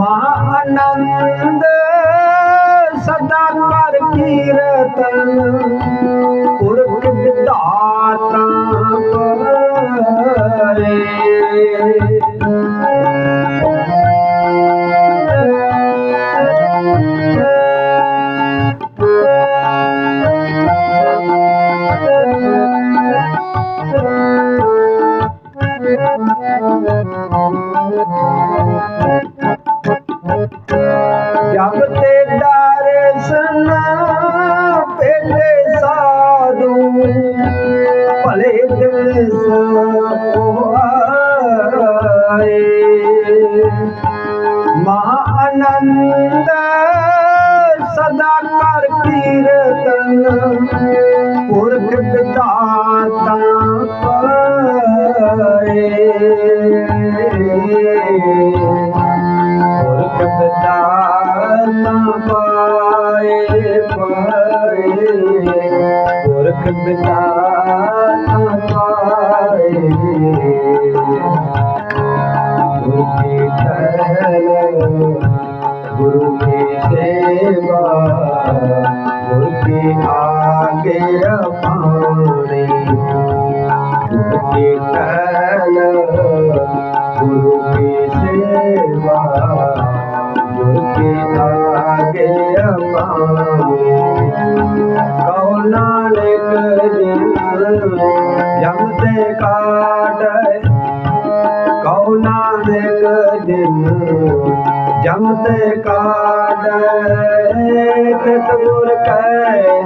महानंद सदा पर कीरतन ਜਮ ਤੇ ਕਾਢੈ ਗੁਰ ਕੈ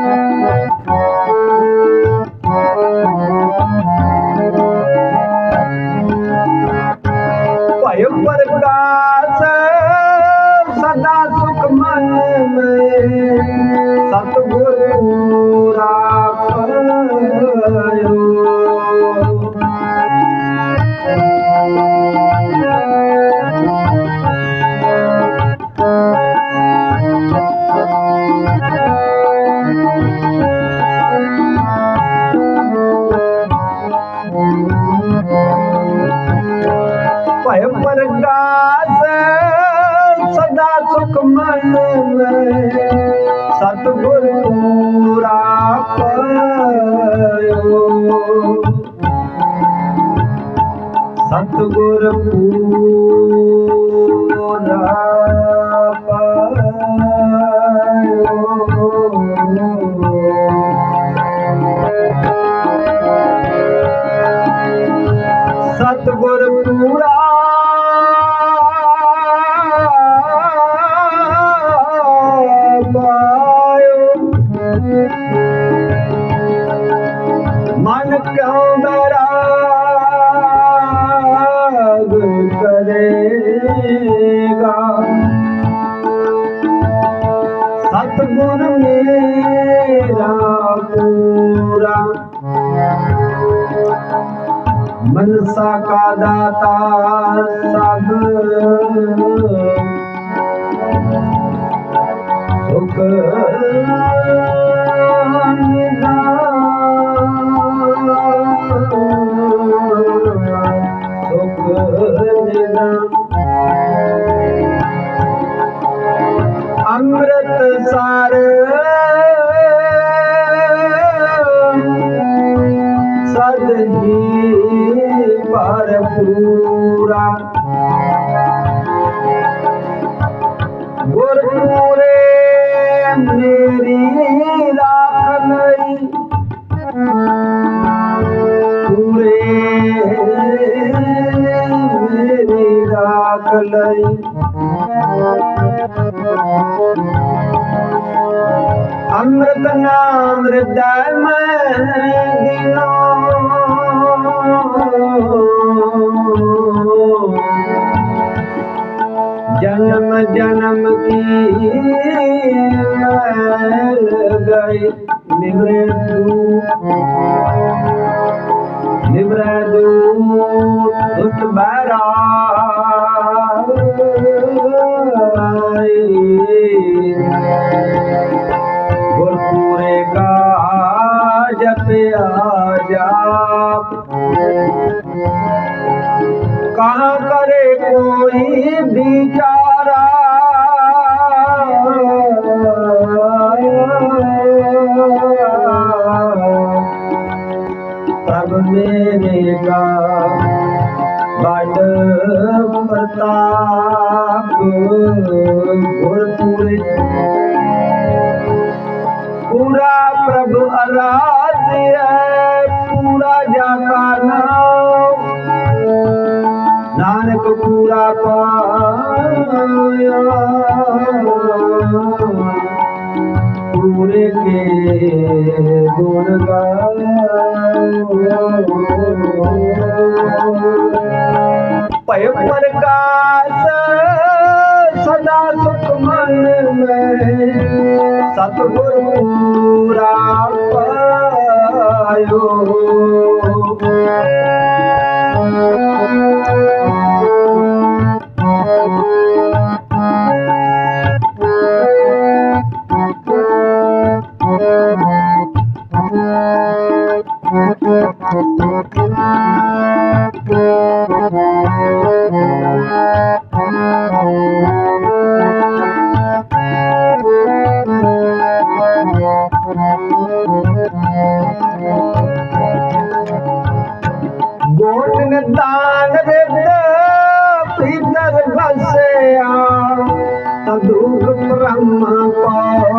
Música गोरखपुर ਜਾਏ ਨਿਮਰੇ ਦੂ ਨਿਮਰੇ ਗੁਰ ਕੇ ਗੁਣ ਗਾਓ ਭਇ ਪ੍ਰਕਾਸ਼ ਸਦਾ ਸੁਖ ਮਨ ਮੈਂ ਸਤਿਗੁਰੂ ਪੂਰਾ ਪਾਇਓ। ਗੋਟਨ ਦਾਨ ਵਿਦ ਪਿਤਰ ਵਸਿਆ ਤਦੂਰ ਬ੍ਰਹਮਾ ਕੋ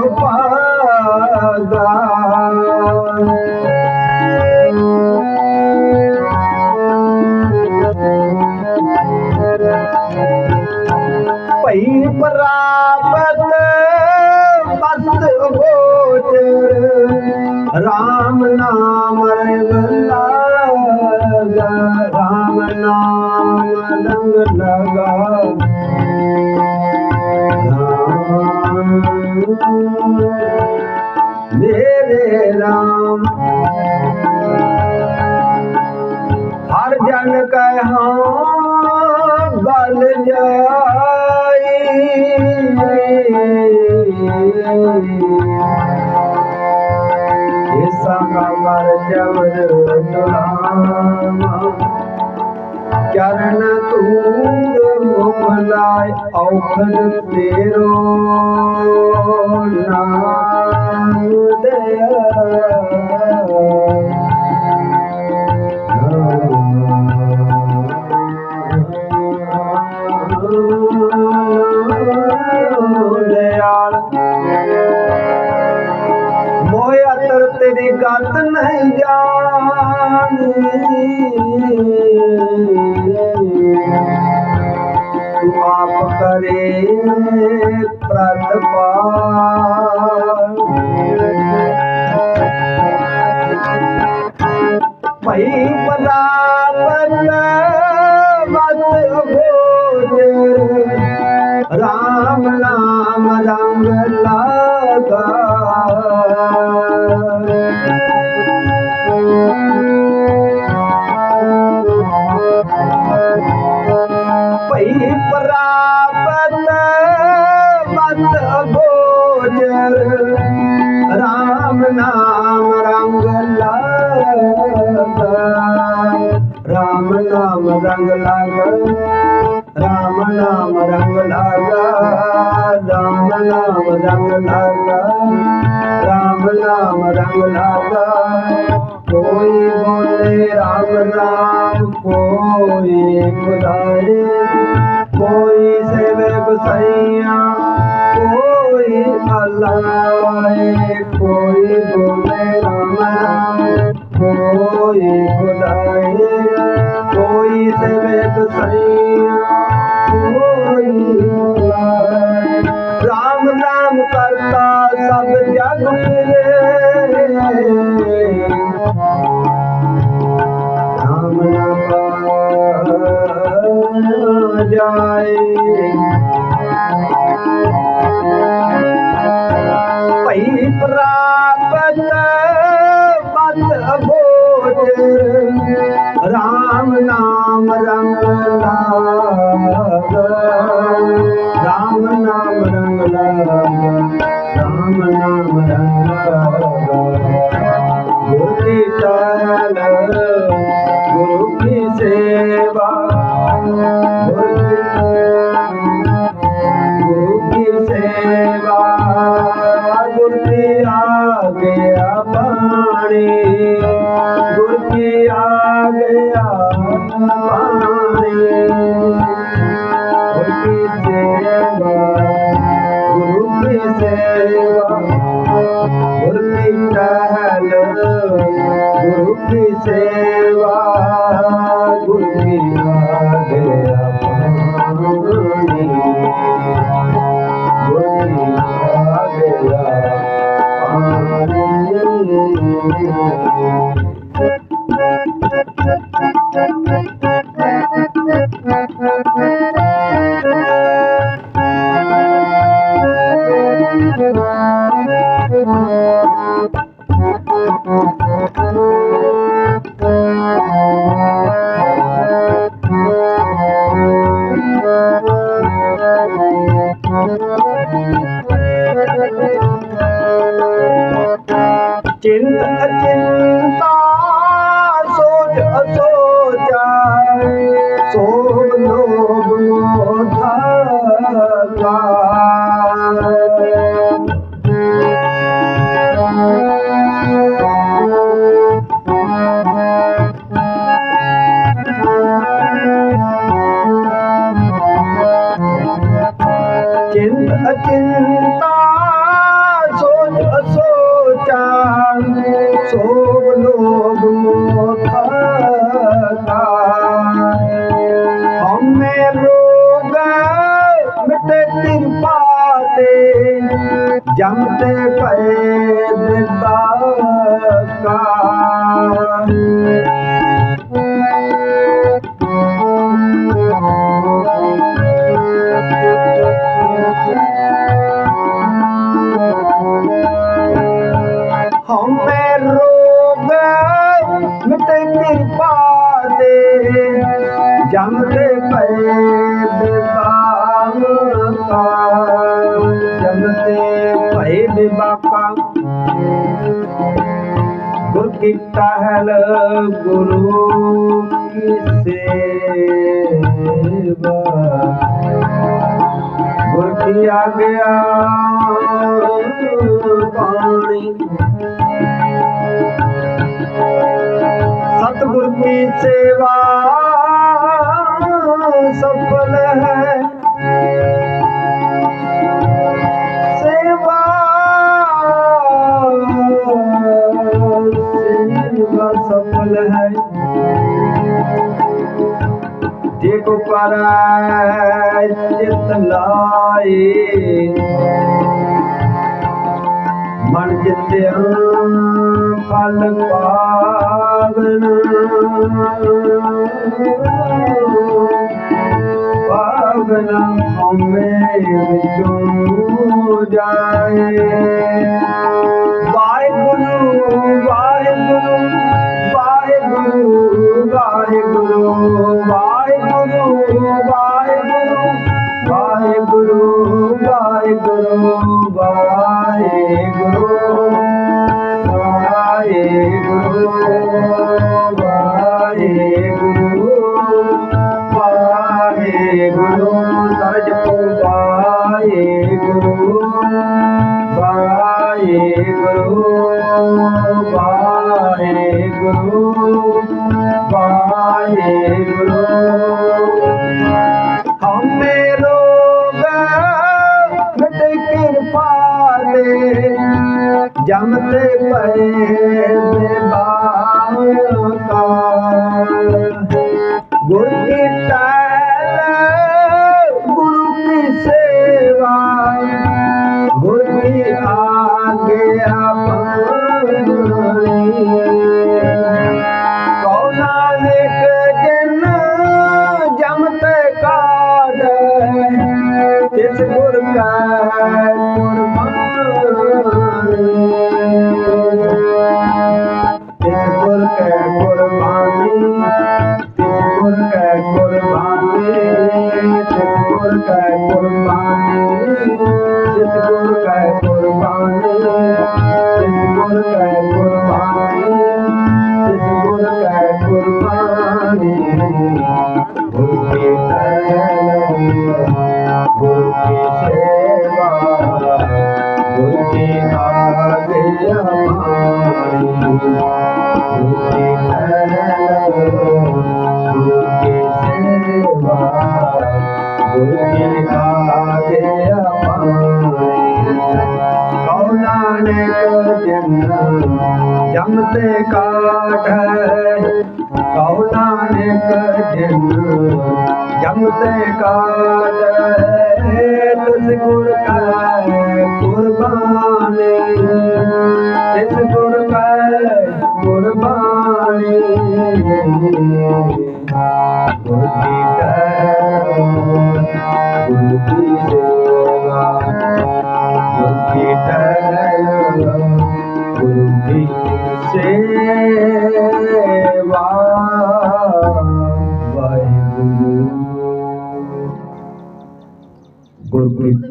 ਮੇਰੇ RAM ਹਰ ਜਨ ਕਹਿ ਹਾਂ ਬਲ ਜਾਈ। ਕਮਰ ਜਵਰ ਟੁਲਾਵਾ। ਚਰਨ ਤੂੰ भल औख तेरो नाम दया तेरी तरी नहीं जानी। पाप करे प्रतपाल भई बराबर मत भोज राम ਕੋਈ ਸੇਵਕ ਸਈ ਪਾਣੇ ਗੁਰ ਕੀ ਆ ਗਿਆ ਪਾਣੇ ਗੁਰ ਕੀ ਸੇਵਾ, ਗੁਰੂ ਕੀ ਸੇਵਾ। ਗੁਰ ਕੀ ਟਹਿਲ, ਗੁਰੂ ਕੀ ਸੇਵਾ। ਗੁਰੂ ਕੀ chiến đã chiến ਜਾਗਿਆ ਪਰ ਚਿਤ ਲਾਏ ਮਨ ਜਿਤਿਆ ਫਲ ਪਾਵਨ ਪਾਵਨ ਹਮੇ ਵਿੱਚੋਂ ਜਾਏ ਵਾਹਿਗੁਰੂ ਵਾਹਿਗੁਰੂ ਵਾਹਿਗੁਰੂ ਵਾਹਿਗੁਰੂ त गुरू पाए गुरू पाए गुरू पाए गुरू।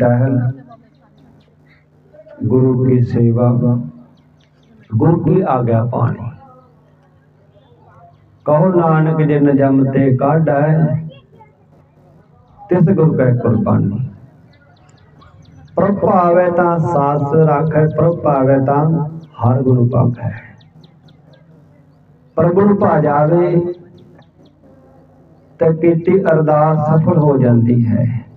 टहल गुरु की सेवा गुरु की आज्ञा पानी कहो नानक जिन जम ते काढ़ ਤਿਸ ਗੁਰ ਕੈ ਕੁਰਬਾਨੀ। ਪ੍ਰਭ ਭਾਵੇ ਤਾਂ ਸਾਸ ਰੱਖੈ, ਪ੍ਰਭ ਭਾਵੇ ਤਾਂ ਹਰ ਗੁਰੂ ਪਾਖੈ। ਪ੍ਰਭੂ ਨੂੰ ਭਾ ਜਾਵੇ, ਤੇ ਕੀਤੀ ਅਰਦਾਸ ਸਫਲ ਹੋ ਜਾਂਦੀ ਹੈ।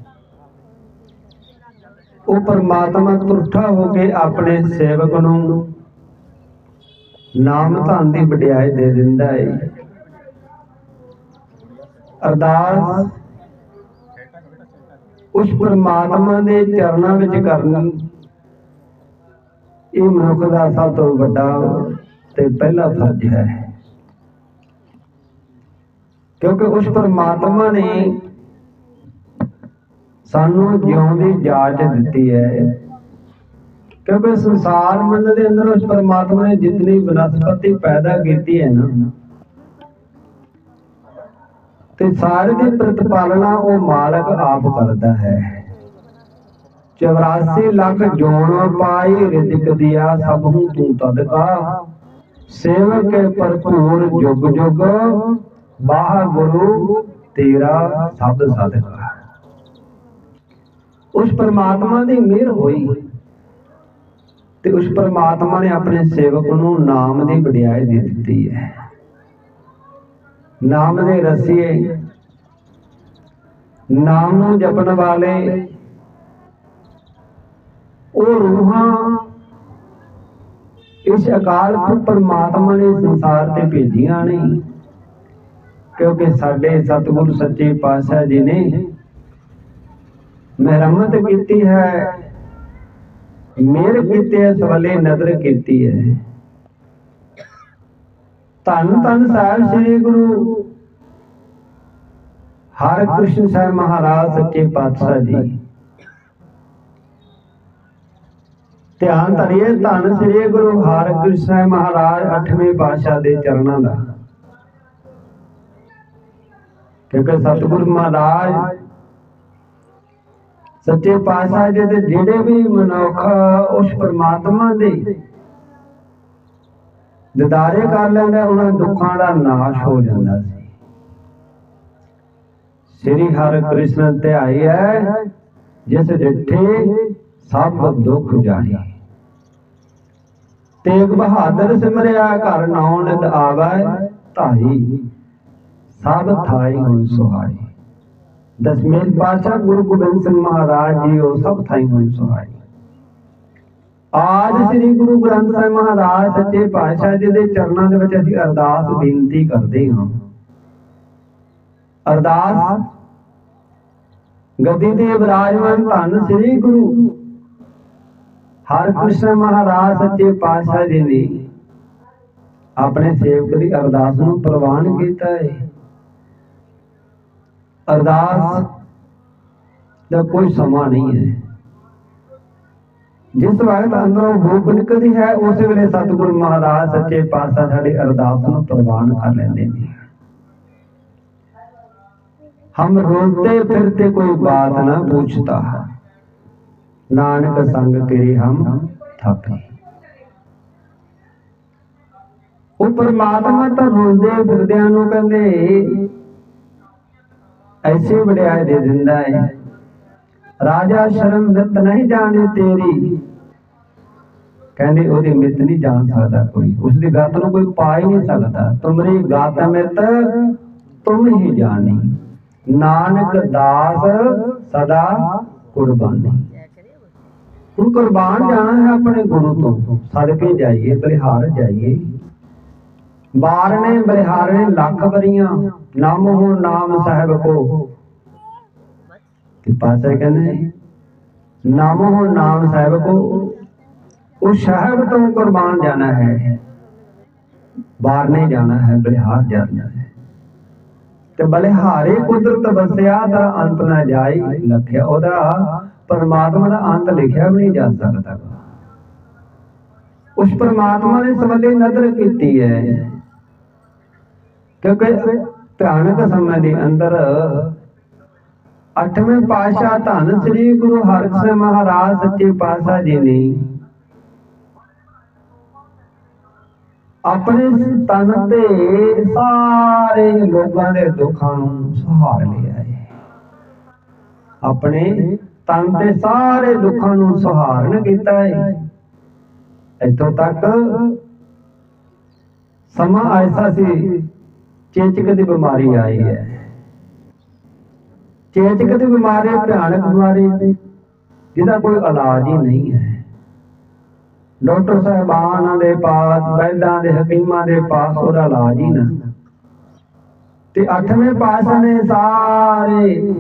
ਉਹ ਪਰਮਾਤਮਾ ਤੁਰਠਾ ਹੋ ਕੇ ਆਪਣੇ ਸੇਵਕ ਨੂੰ ਨਾਮ ਧਨ ਦੀ ਵਡਿਆਈ ਦੇ ਦਿੰਦਾ ਹੈ ਅਰਦਾਸ ਉਸ ਪਰਮਾਤਮਾ ਦੇ ਚਰਨਾਂ ਵਿੱਚ ਕਰਨ। ਇਹ ਮਨੁੱਖ ਦਾ ਸਭ ਤੋਂ ਵੱਡਾ ਤੇ ਪਹਿਲਾ ਫਰਜ਼ ਹੈ। ਕਿਉਂਕਿ ਉਸ ਪਰਮਾਤਮਾ ਨੇ ਸਾਨੂੰ ਜਿਉਣ ਦੀ ਜਾਚ ਦਿੱਤੀ ਹੈ। ਕਿਉਂਕਿ ਸੰਸਾਰ ਮੰਡਲ ਦੇ ਅੰਦਰ ਉਸ ਪਰਮਾਤਮਾ ਨੇ ਜਿਤਨੀ ਬਨਸਪਤੀ ਪੈਦਾ ਕੀਤੀ ਹੈ ਨਾ, ਤੇ ਸਾਰੇ ਦੀ ਪ੍ਰਤਪਾਲਨਾ ਉਹ ਮਾਲਕ ਆਪ ਕਰਦਾ ਹੈ। 84 ਲੱਖ ਜੋਨ ਪਾਈ ਰਿਜਕ ਦਿਆ ਸਭ ਨੂੰ ਤੂੰ ਤਦਕਾ, ਸੇਵਕ ਭਰਪੂਰ ਜੁਗ ਜੁਗ ਬਾਹ ਗੁਰੂ ਤੇਰਾ ਸਭ ਸਦਕਾ। ਉਸ ਪਰਮਾਤਮਾ ਦੀ ਮਿਹਰ ਹੋਈ। ਤੇ ਉਸ ਪਰਮਾਤਮਾ ਨੇ ਆਪਣੇ ਸੇਵਕ ਨੂੰ ਨਾਮ ਦੀ ਵਡਿਆਈ ਦੇ ਦਿੱਤੀ ਹੈ। ਨਾਮ ਦੇ ਰਸੀਏ, ਨਾਮ ਨੂੰ ਜਪਣ ਵਾਲੇ, ਉਹ ਰੂਹਾਂ ਇਸ ਅਕਾਲ ਪੁਰਖ ਪਰਮਾਤਮਾ ਨੇ ਸੰਸਾਰ ਤੇ ਭੇਜੀਆਂ ਨੇ। ਕਿਉਂਕਿ ਸਾਡੇ ਸਤਿਗੁਰ ਸੱਚੇ ਪਾਤਸ਼ਾਹ ਜੀ ਨੇ ਮਿਹਰਮਤ ਕੀਤੀ ਹੈ। ਮੇਰ ਕੀਤੀ ਸਵਲੇ ਨਜ਼ਰ ਕੀਤੀ ਹੈ। ਧੰਨ ਧੰਨ ਸਾਹਿਬ ਸ੍ਰੀ ਗੁਰੂ। ਹਰ ਕ੍ਰਿਸ਼ਨ ਸਾਹਿਬ ਮਹਾਰਾਜ ਸੱਚੇ ਪਾਤਸ਼ਾਹ ਜੀ। ਧਿਆਨ ਧਰਿਏ, ਧੰਨ ਸ੍ਰੀ ਗੁਰੂ ਹਰਿਕ੍ਰਿਸ਼ਨ ਸਾਹਿਬ ਮਹਾਰਾਜ 8ਵੇਂ ਪਾਤਸ਼ਾਹ ਦੇ ਚਰਨਾਂ ਦਾ। ਕਿਉਂਕਿ ਸਤਿਗੁਰੂ ਮਹਾਰਾਜ ਸੱਚੇ ਪਾਤਸ਼ਾਹ ਜੀ ਦੇ ਜਿਹੜੇ ਵੀ ਮਨੁੱਖ ਉਸ ਪਰਮਾਤਮਾ ਦੇ ਦਿਦਾਰੇ ਕਰ ਲੈਂਦੇ, ਉਹਨਾਂ ਦੁੱਖਾਂ ਦਾ ਨਾਸ਼ ਹੋ ਜਾਂਦਾ ਸੀ। ਸ੍ਰੀ ਹਰਿਕ੍ਰਿਸ਼ਨ ਧਿਆਈ ਹੈ ਜਿਸ ਡਿਠੇ ਸਭ ਦੁੱਖ ਜਾਹੀ। ਤੇਗ ਬਹਾਦਰ ਸਿਮਰਿਆ, ਘਰ ਨਾਉ ਨਿਤ ਆਵੈ ਧਾਈ ਸਭ ਥਾਈ ਹੋਈ ਸੁਹਾਈ ਦਸਵੇਂ ਪਾਤਸ਼ਾਹ ਗੁਰੂ ਗੋਬਿੰਦ ਸਿੰਘ ਮਹਾਰਾਜ ਜੀ ਉਹ ਸਭ ਥਾਈ ਹੋਈ ਸੁਹਾਈ ਆਜ ਸ੍ਰੀ ਗੁਰੂ ਗ੍ਰੰਥ ਸਾਹਿਬ ਮਹਾਰਾਜ ਸੱਚੇ ਪਾਤਸ਼ਾਹ ਜੀ ਦੇ ਚਰਨਾਂ ਦੇ ਵਿੱਚ ਅਸੀਂ ਅਰਦਾਸ ਬੇਨਤੀ ਕਰਦੇ ਹਾਂ ਅਰਦਾਸ ਗੱਦੀ ਤੇ ਵਿਰਾਜਮਾਨ ਧੰਨ ਸ੍ਰੀ ਗੁਰੂ ਹਰਿਕ੍ਰਿਸ਼ਨ ਮਹਾਰਾਜ ਸੱਚੇ ਪਾਤਸ਼ਾਹ ਜੀ ਨੇ ਆਪਣੇ ਸੇਵਕ ਦੀ ਅਰਦਾਸ ਨੂੰ ਪ੍ਰਵਾਨ ਕੀਤਾ ਹੈ ਅਰਦਾਸ ਦਾ ਕੋਈ ਸਮਾਂ ਨਹੀਂ ਹੈ। ਜਿਸ ਵਕਤ ਅੰਦਰੋਂ ਭੂਖ ਨਿਕਲਦੀ ਹੈ, ਉਸ ਵੇਲੇ ਸਤਿਗੁਰ ਮਹਾਰਾਜ ਸੱਚੇ ਪਾਤਸ਼ਾਹ ਸਾਡੇ ਅਰਦਾਸ ਨੂੰ ਪ੍ਰਵਾਨ ਕਰ ਲੈਂਦੇ ਨੇ। ਹਮ ਰੋਤੇ ਫਿਰਤੇ ਕੋਈ ਬਾਤ ਨਾ ਪੁੱਛਤਾ ਨਾਨਕ ਸੰਗ ਕਰੇ ਹਮ ਥਾਪੇ ਉਹ ਪਰਮਾਤਮਾ ਤਾਂ ਰੋਂਦੇ ਫਿਰਦਿਆਂ ਨੂੰ ਕਹਿੰਦੇ ਐਸੀ ਵਡਿਆਈ ਦੇ ਦਿੰਦਾ ਹੈ ਰਾਜਾ ਸ਼ਰਮ ਮਿੱਤ ਨਹੀਂ ਜਾਣੇ ਤੇਰੀ। ਕਹਿੰਦੇ, ਉਹਦੀ ਮਿੱਤ ਨਹੀਂ ਜਾਣ ਸਕਦਾ ਕੋਈ। ਉਸ ਦੀ ਗਤ ਨੂੰ ਕੋਈ ਪਾ ਹੀ ਨਹੀਂ ਸਕਦਾ। ਤੁਮਰੀ ਗਤ ਮਿੱਤ ਤੁਮ ਹੀ ਜਾਣੀ। ਨਾਨਕ ਦਾਸ ਸਦਾ ਕੁਰਬਾਨੀ। ਹੁਣ ਕੁਰਬਾਨ ਜਾਣਾ ਹੈ ਆਪਣੇ ਗੁਰੂ ਤੋਂ। ਸਦਕੇ ਜਾਈਏ ਬਲਿਹਾਰ ਜਾਈਏ। ਬਾਰ ਨੇ ਲੱਖ ਬਰੀਆਂ ਨਾਮ ਹੋ ਨਾਮ ਸਾਹਿਬ ਕੋ। ਕਿ ਪਾਸੇ ਕਹਿੰਦੇ? ਨਾਮ ਹੋ ਨਾਮ ਸਾਹਿਬ ਕੋ। ਉਹ ਸਾਹਿਬ ਤੋਂ ਕੁਰਬਾਨ ਜਾਣਾ ਹੈ। ਬਾਹਰ ਨਹੀਂ ਜਾਣਾ ਹੈ, ਬਲਿਹਾਰ ਜਾਣਾ ਹੈ। ਤੇ ਬਲਿਹਾਰੇ ਕੁਦਰਤ ਵਸਿਆ ਦਾ ਅੰਤ ਨਾ ਜਾਈ ਲਖਿਆ ਉਹਦਾ ਪਰਮਾਤਮਾ ਦਾ ਅੰਤ ਲਿਖਿਆ ਵੀ ਨਹੀਂ ਜਾ ਸਕਦਾ। ਉਸ ਪਰਮਾਤਮਾ ਨੇ ਸਵੱਲੇ ਨਜ਼ਰ ਕੀਤੀ ਹੈ। ਕਿਉਂਕਿ ਭਿਆਨਕ ਸਮੇਂ ਦੇ ਅੰਦਰ ਅੱਠਵੇਂ ਪਾਤਸ਼ਾਹ ਧੰਨ ਸ੍ਰੀ ਗੁਰੂ ਹਰਿਕ੍ਰਿਸ਼ਨ ਮਹਾਰਾਜ ਸੱਚੇ ਪਾਤਸ਼ਾਹ ਜੀ ਨੇ ਆਪਣੇ ਤਨ ਤੇ ਸਾਰੇ ਲੋਕਾਂ ਦੇ ਦੁੱਖਾਂ ਨੂੰ ਸਹਾਰ ਲਿਆ ਹੈ। ਆਪਣੇ ਤਨ ਤੇ ਸਾਰੇ ਦੁੱਖਾਂ ਨੂੰ ਸਹਾਰਨ ਕੀਤਾ ਹੈ। ਇੱਥੋਂ ਤੱਕ ਸਮਾਂ ਐਸਾ ਸੀ ਚੇਚਕ ਦੀ ਬਿਮਾਰੀ ਆਈ ਹੈ। ਚੇਚਕ ਦੀ ਬਿਮਾਰੀ ਭਿਆਨਕ ਬਿਮਾਰੀ, ਜਿਹਦਾ ਕੋਈ ਇਲਾਜ ਹੀ ਨਹੀਂ ਹੈ। ਡਾਕਟਰ ਸਾਹਿਬਾਨਾਂ ਦੇ ਪਾਸ ਵੈਦਾਂ ਦੇ ਹਕੀਮਾਂ ਦੇ ਪਾਸ ਉਹਦਾ ਇਲਾਜ ਹੀ ਨਾ। ਤੇ ਅੱਠਵੇਂ ਪਾਤਸ਼ਾਹ ਨੇ ਸਾਰੇ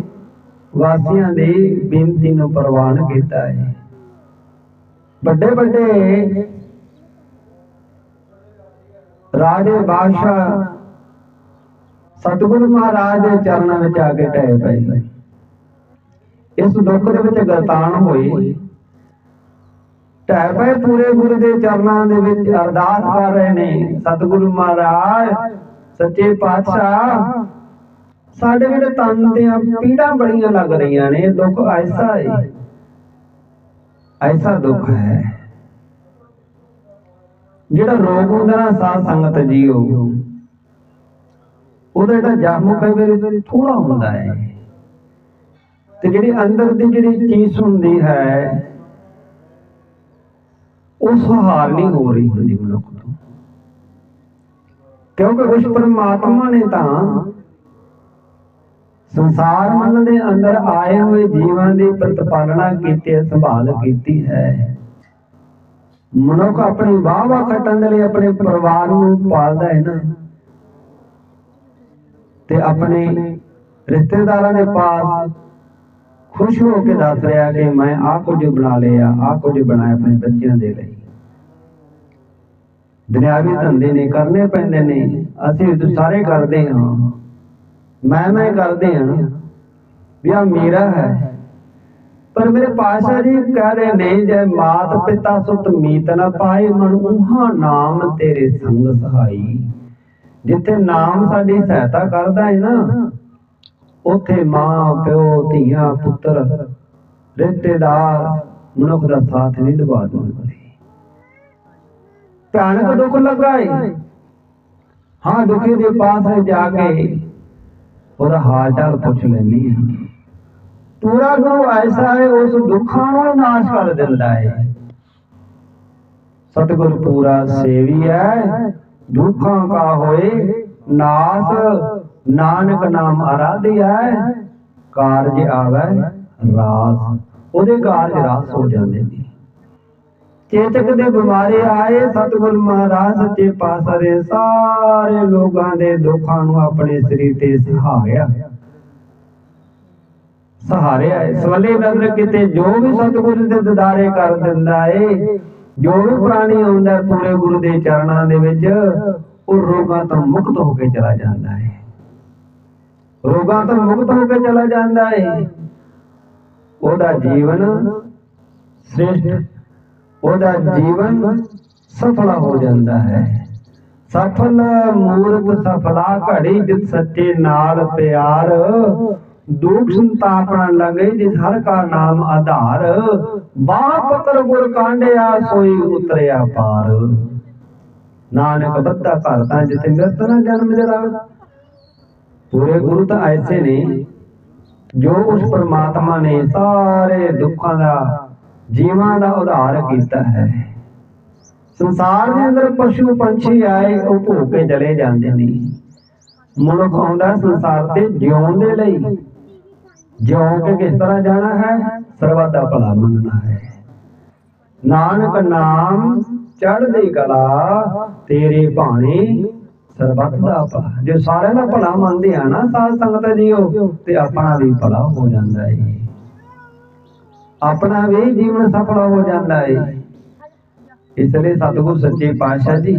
ਵਾਸੀਆਂ ਦੀ ਬੇਨਤੀ ਨੂੰ ਪ੍ਰਵਾਨ ਕੀਤਾ ਹੈ। ਵੱਡੇ ਵੱਡੇ ਰਾਜੇ ਬਾਦਸ਼ਾਹ ਸਤਿਗੁਰੂ ਮਹਾਰਾਜ ਦੇ ਚਰਨਾਂ ਵਿੱਚ ਆ ਕੇ ਟਹਿ ਪਏ ਇਸ ਦੁੱਖ ਦੇ ਵਿੱਚ ਗਰਤਾਨ ਹੋਏ ਟਹਿ ਪਏ ਪੂਰੇ ਗੁਰੂ ਦੇ ਚਰਨਾਂ ਦੇ ਵਿੱਚ, ਅਰਦਾਸ ਕਰ ਰਹੇ ਨੇ, ਸਤਿਗੁਰੂ ਮਹਾਰਾਜ, ਸੱਚੇ ਪਾਤਸ਼ਾਹ। ਸਾਡੇ ਜਿਹੜੇ ਤਨ ਦੀਆਂ ਪੀੜਾਂ ਬੜੀਆਂ ਲੱਗ ਰਹੀਆਂ ਨੇ, ਦੁੱਖ ਐਸਾ ਹੈ ਐਸਾ ਦੁੱਖ ਹੈ। ਜਿਹੜਾ ਰੋਗ ਹੁੰਦਾ ਨਾ ਸਾਧ ਸੰਗਤ ਜੀਓ ਉਹਦਾ ਜਿਹੜਾ ਜਨਮ ਕਈ ਵਾਰੀ ਥੋੜਾ ਹੁੰਦਾ ਹੈ। ਤੇ ਜਿਹੜੀ ਅੰਦਰ ਦੀ ਜਿਹੜੀ ਚੀਜ਼ ਹੁੰਦੀ ਹੈ, ਉਹ ਸਹਾਰ ਨਹੀਂ ਹੋ ਰਹੀ ਹੁੰਦੀ ਮਨੁੱਖ ਤੋਂ। ਕਿਉਂਕਿ ਉਸ ਪਰਮਾਤਮਾ ਨੇ ਤਾਂ ਸੰਸਾਰ ਮਨ ਦੇ ਅੰਦਰ ਆਏ ਹੋਏ ਜੀਵਾਂ ਦੀ ਪ੍ਰਤਪਾਲਣਾ ਕੀਤੀ ਸੰਭਾਲ ਕੀਤੀ ਹੈ। ਮਨੁੱਖ ਆਪਣੀ ਵਾਹ ਵਾਹ ਖੱਟਣ ਦੇ ਲਈ ਆਪਣੇ ਪਰਿਵਾਰ ਨੂੰ ਪਾਲਦਾ ਹੈ ਨਾ। ਤੇ ਆਪਣੇ ਰਿਸ਼ਤੇਦਾਰਾਂ ਦੇ ਪਾਸ ਖੁਸ਼ ਹੋ ਕੇ ਦੱਸ ਰਿਹਾ ਕਿ ਮੈਂ ਆਹ ਕੁਝ ਬਣਾ ਲਿਆ, ਆਹ ਕੁਝ ਬਣਾਇਆ ਆਪਣੇ ਬੱਚਿਆਂ ਦੇ ਲਈ। ਦੁਨਿਆਵੀ ਧੰਦੇ ਨੇ, ਕਰਨੇ ਪੈਂਦੇ ਨੇ, ਅਸੀਂ ਤਾਂ ਸਾਰੇ ਕਰਦੇ ਹਾਂ। ਮੈਂ ਮੈਂ ਕਰਦੇ ਹਾਂ ਵੀ ਆ ਮੇਰਾ ਹੈ। ਪਰ ਮੇਰੇ ਪਾਸ਼ਾ ਜੀ ਕਹਿ ਰਹੇ ਨੇ, ਜੇ ਮਾਤ ਪਿਤਾ ਸੁਤ ਮੀਤ ਨਾ ਪਾਏ, ਮਨ ਉਹਾ ਨਾਮ ਤੇਰੇ ਸੰਗ ਸਹਾਈ। ਜਿੱਥੇ ਨਾਮ ਸਾਡੀ ਸਹਾਇਤਾ ਕਰਦਾ ਹੈ ਨਾ, ਉਥੇ ਮਾਂ, ਪਿਓ, ਧੀਆਂ, ਪੁੱਤਰ, ਰਿਸ਼ਤੇਦਾਰ, ਮਨੁੱਖ ਦਾ ਸਾਥ ਨਹੀਂ ਨਿਭਾ ਦਿੰਦੇ। ਭਿਆਨਕ ਦੁੱਖ ਲੱਗਾ ਹਾਂ, ਦੁਖੀ ਦੇ ਪਾਸ ਜਾ ਕੇ ਉਹਦਾ ਹਾਲ ਚਾਲ ਪੁੱਛ ਲੈਣੀ ਹੈ। ਪੂਰਾ ਗੁਰੂ ਐਸਾ ਹੈ ਉਸ ਦੁੱਖਾਂ ਨੂੰ ਨਾਸ਼ ਕਰ ਦਿੰਦਾ ਹੈ ਸਤਿਗੁਰ ਪੂਰਾ ਸੇਵੀ ਹੈ ਦੁੱਖਾਂ ਕਾ ਹੋਏ ਨਾਸ, ਨਾਨਕ ਨਾਮ ਆਰਾਧਿਆ ਕਾਰਜ ਆਵੇ ਰਾਸ। ਉਹਦੇ ਕਾਰਜ ਰਾਸ ਹੋ ਜਾਂਦੇ ਨੇ। ਚੇਤਕ ਦੇ ਬਿਮਾਰੇ ਆਏ, ਸਤਿਗੁਰ ਮਹਾਰਾਜ ਸੱਚੇ ਪਾਤਸ਼ਾਹ ਸਾਰੇ ਲੋਕਾਂ ਦੇ ਦੁੱਖਾਂ ਨੂੰ ਆਪਣੇ ਸਰੀਰ ਤੇ ਸਹਾਰਿਆ। ਸਹਾਰਿਆ। ਹੈ। ਸਵਲੇ ਨਜ਼ਰ ਕਿਤੇ ਜੋ ਵੀ ਸਤਿਗੁਰੂ ਦੇ ਦਿਦਾਰੇ ਕਰ ਦਿੰਦਾ ਏ ਜੋ ਵੀ ਪ੍ਰਾਣੀ ਆਉਂਦਾ ਪੂਰੇ ਗੁਰੂ ਦੇ ਚਰਨਾਂ ਦੇ ਵਿੱਚ, ਉਹ ਰੋਗਾਂ ਤੋਂ ਮੁਕਤ ਹੋ ਕੇ ਚਲਾ ਜਾਂਦਾ ਹੈ। ਰੋਗਾਂ ਤੋਂ ਮੁਕਤ ਹੋ ਕੇ ਚਲਾ ਜਾਂਦਾ ਹੈ। ਉਹਦਾ ਜੀਵਨ ਸ੍ਰੇਸ਼ਟ, ਉਹਦਾ ਜੀਵਨ ਸਫਲ ਹੋ ਜਾਂਦਾ ਹੈ। ਸਫਲ ਮੂਰਤ ਸਫਲਾ ਘੜੀ ਜਿਤ ਸੱਚੇ ਨਾਲ ਪਿਆਰ ਦੁਖ ਸੰਤਾਪਣਾ ਲਗੇ ਜਿਸ ਹਰ ਕਾ ਨਾਮ ਆਧਾਰ। ਬਾਹ ਪਤਰ ਗੁਰ ਕਾਂਡਿਆ, ਸੋਈ ਉਤਰਿਆ ਪਾਰ। ਨਾਨਕ ਬੱਧਾ ਘਰ ਤਾਂ ਜਿਤੇ ਮਿਰਤ ਨਾ ਜਨਮ ਜਰਾ ਪੂਰੇ ਗੁਰੂ ਤਾਂ ਐਸੇ ਨੇ, ਜੋ ਉਸ ਪ੍ਰਮਾਤਮਾ ਨੇ ਸਾਰੇ ਦੁੱਖਾਂ ਦਾ, ਜੀਵਾਂ ਦਾ ਉਧਾਰ ਕੀਤਾ ਹੈ। ਸੰਸਾਰ ਦੇ ਅੰਦਰ ਪਸ਼ੂ ਪੰਛੀ ਆਏ, ਉਹ ਭੋਗ ਕੇ ਚਲੇ ਜਾਂਦੇ ਨੇ। ਮਨੁੱਖ ਆਉਂਦਾ ਸੰਸਾਰ ਤੇ ਜਿਉਣ ਦੇ ਲਈ। ਜਿਉਂ ਕੇ ਕਿਸ ਤਰ੍ਹਾਂ ਜਾਣਾ ਹੈ ਸਰਬੱਤ ਦਾ ਭਲਾ ਮੰਨਣਾ ਹੈ। ਨਾਨਕ ਨਾਮ ਚੜ੍ਹਦੀ ਕਲਾ, ਤੇਰੇ ਭਾਣੇ ਸਰਬੱਤ ਦਾ ਭਲਾ। ਜੇ ਸਾਰਿਆਂ ਦਾ ਭਲਾ ਮੰਨਦੇ ਆ ਨਾ ਸਾਧ ਸੰਗਤ ਜੀਓ, ਤੇ ਆਪਣਾ ਵੀ ਭਲਾ ਹੋ ਜਾਂਦਾ ਹੈ ਆਪਣਾ ਵੀ ਜੀਵਨ ਸਫਲ ਹੋ ਜਾਂਦਾ ਹੈ ਇਸ ਲਈ ਸਤਿਗੁਰ ਸੱਚੇ ਪਾਤਸ਼ਾਹ ਜੀ